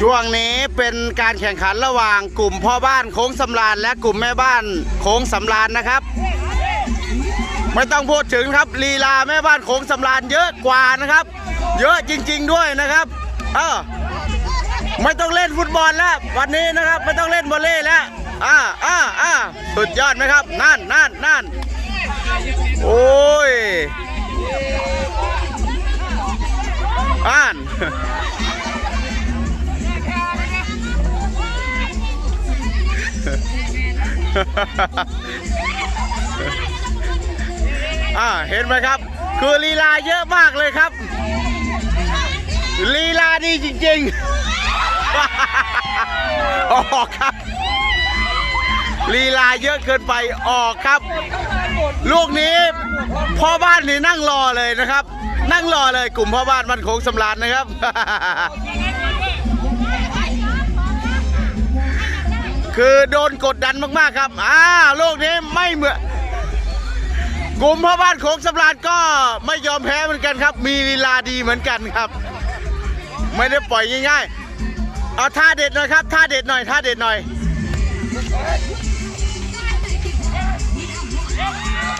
ช่วงนี้เป็นการแข่งขันระหว่างกลุ่มพ่อบ้านโค้งสำราญและกลุ่มแม่บ้านโค้งสำราญนะครับ ไม่ต้องพูดถึงครับลีลาแม่บ้านโค้งสำราญเยอะกว่านะครับ เยอะจริง ๆ ด้วยนะครับ เออไม่ต้องเล่นฟุตบอลแล้ว วันนี้นะครับไม่ต้องเล่นวอลเลยแล้วอ่าอ่าอ่าสุดยอดไหมครับนั่นนั่นนั่นโอ้ยอ่าน อ่าเห็นไหมครับ คือลีลาเยอะมากเลยครับ ลีลาดีจริงๆ ออกครับ ลีลาเยอะเกินไปออกครับ ลูกนี้พ่อบ้านนี่นั่งรอเลยนะครับ นั่งรอเลยกลุ่มพ่อบ้านมันโค้งสำราญนะครับ คือโดนกดดันมากๆครับอ่าโลกนี้ไม่เหมือนกลุ่มพ่อบ้านโขงสำราญก็ไม่ยอมแพ้เหมือนกันครับ มีลีลาดีเหมือนกันครับ ไม่ได้ปล่อยง่ายๆเอาท่าเด็ดหน่อยครับท่าเด็ดหน่อยท่าเด็ดหน่อย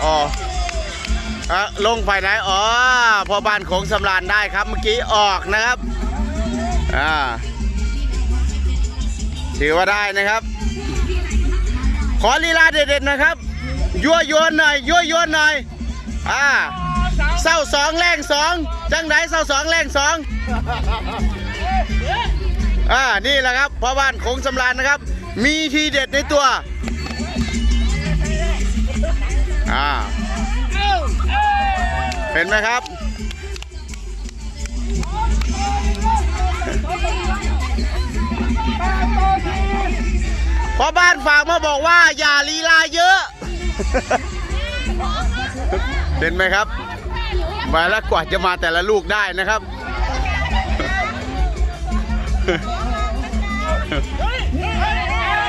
อ๋ออะลงไปไหนอ๋อพอบ้านโขงสำราญได้ครับเมื่อกี้ออกนะครับอ่าถือว่าได้นะครับ ขอลีลาเด็ดๆนะครับ ยั่วยวนหน่อย ยั่วยวนหน่อย อ่าเศร้าสองแรงสองจังไหนเศร้าสองแรงสองอ่า นี่แหละครับพ่อบ้านโขงสำราญนะครับ มีทีเด็ดในตัว อ่า เห็นไหมครับ พ่อบ้านฝากมาบอกว่าอย่าลีลาเยอะเห็นไหมครับ มาแล้วกว่าจะมาแต่ละลูกได้นะครับ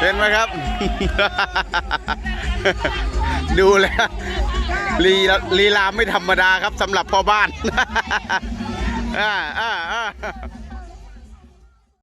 เห็นไหมครับ ดูแล้วลีลาลีลาไม่ธรรมดาครับสำหรับพ่อบ้านอ่าอ่าอ่า